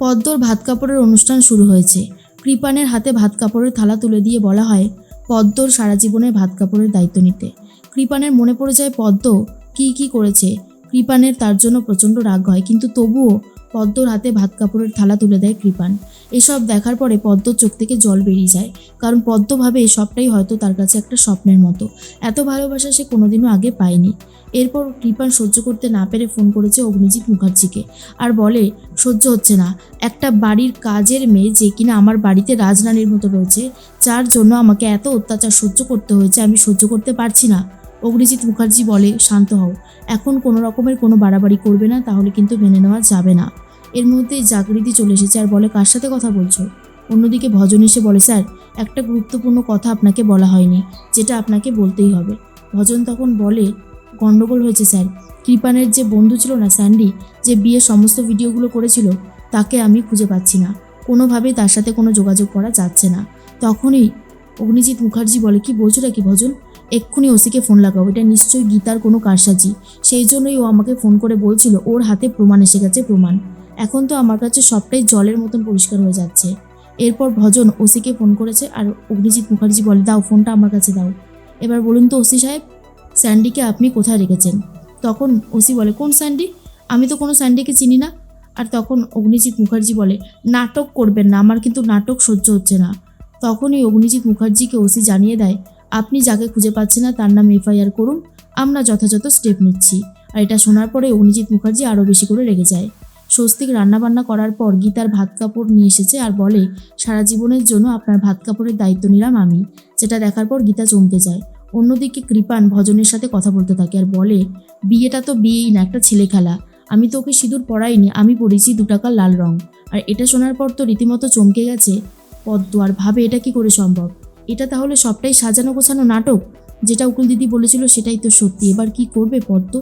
পদ্মর ভাত কাপড়ের অনুষ্ঠান শুরু হয়েছে। কৃপানের হাতে ভাত কাপড়ের থালা তুলে দিয়ে বলা হয়, পদ্মর সারা জীবনের ভাত কাপড়ের দায়িত্ব নিতে। কৃপানের মনে পড়ে যায়, পদ্ম কি কি করেছে? কৃপানের তার জন্য প্রচণ্ড রাগ হয়, কিন্তু তবুও পদ্মর হাতে ভাত কাপড়ের থালা তুলে দেয় কৃপান। এসব দেখার পরে পদ্ম চোখ থেকে জল বেরিয়ে যায়। কারণ পদ্ম ভাবে সবটাই হয়তো তার কাছে একটা স্বপ্নের মতো। এত ভালোবাসা সে কোনোদিনও আগে পায়নি। এরপর কৃপান সহ্য করতে না পেরে ফোন করেছে অগ্নিজিৎ মুখার্জিকে। আর বলে, সহ্য হচ্ছে না। একটা বাড়ির কাজের মেয়ে যে কিনা আমার বাড়িতে রাজরানীর মতো রয়েছে, যার জন্য আমাকে এত অত্যাচার সহ্য করতে হয়েছে, আমি সহ্য করতে পারছি না। অগ্নিজিৎ মুখার্জি বলে, শান্ত হও। এখন কোনো রকমের কোনো বাড়াবাড়ি করবে না, তাহলে কিন্তু মেনে নেওয়া যাবে না। এর মধ্যেই জাগৃতি চলে এসেছে আর বলে, কার সাথে কথা বলছো? অন্যদিকে ভজন এসে বলে, স্যার, একটা গুরুত্বপূর্ণ কথা আপনাকে বলা হয়নি, যেটা আপনাকে বলতেই হবে। ভজন তখন বলে গণ্ডগোল হয়েছে, স্যার। কৃপানের যে বন্ধু ছিল না, স্যান্ডি, যে বিয়ের সমস্ত ভিডিওগুলো করেছিল, তাকে আমি খুঁজে পাচ্ছি না। কোনোভাবেই তার সাথে কোনো যোগাযোগ করা যাচ্ছে না। তখনই অগ্নিজিৎ মুখার্জি বলে, কি বলছো নাকি ভজন? এক্ষুনি ওসিকে ফোন লাগাও। এটা নিশ্চয়ই গীতার কোনো কারসাজি। সেই জন্যই ও আমাকে ফোন করে বলছিল, ওর হাতে প্রমাণ এসে গেছে, প্রমাণ। এখন তো আমার কাছে সবটাই জলের মতন পরিষ্কার হয়ে যাচ্ছে। এরপর ভজন ওসিকে ফোন করেছে আর অগ্নিজিৎ মুখার্জি বলে, দাও ফোনটা আমার কাছে দাও। এবার বলুন তো ওসি সাহেব, স্যান্ডিকে আপনি কোথায় রেখেছেন? তখন ওসি বলে, কোন স্যান্ডি? আমি তো কোনো স্যান্ডিকে চিনি না। আর তখন অগ্নিজিৎ মুখার্জি বলে, নাটক করবেন না, আমার কিন্তু নাটক সহ্য হচ্ছে না। তখনই অগ্নিজিৎ মুখার্জিকে ওসি জানিয়ে দেয়, আপনি যাকে খুঁজে পাচ্ছেন না, তার নাম এফআইআর করুন, আমরা যথাযথ স্টেপ নিচ্ছি। আর এটা শোনার পরে অগ্নিজিৎ মুখার্জি আরও বেশি করে রেগে যায়। স্বস্তিক রান্নাবান্না করার পর গীতার ভাত কাপড় নিয়ে এসেছে আর বলে, সারা জীবনের জন্য আপনার ভাত কাপড়ের দায়িত্ব নিলাম আমি। যেটা দেখার পর গীতা চমকে যায়। অন্যদিকে কৃপান ভজনের সাথে কথা বলতে থাকে আর বলে, বিয়েটা তো বিয়েই না, একটা ছেলে খেলা। আমি তো ওকে সিঁদুর পরাইনি, আমি পরেছি দু টাকা লাল রং। আর এটা শোনার পর তো রীতিমতো চমকে গেছে পদ্ম আর ভাবে এটা কি করে সম্ভব? এটা তাহলে সবটাই সাজানো গোছানো নাটক? যেটা উকুল দিদি বলেছিল সেটাই তো সত্যি। এবার কি করবে পদ্ম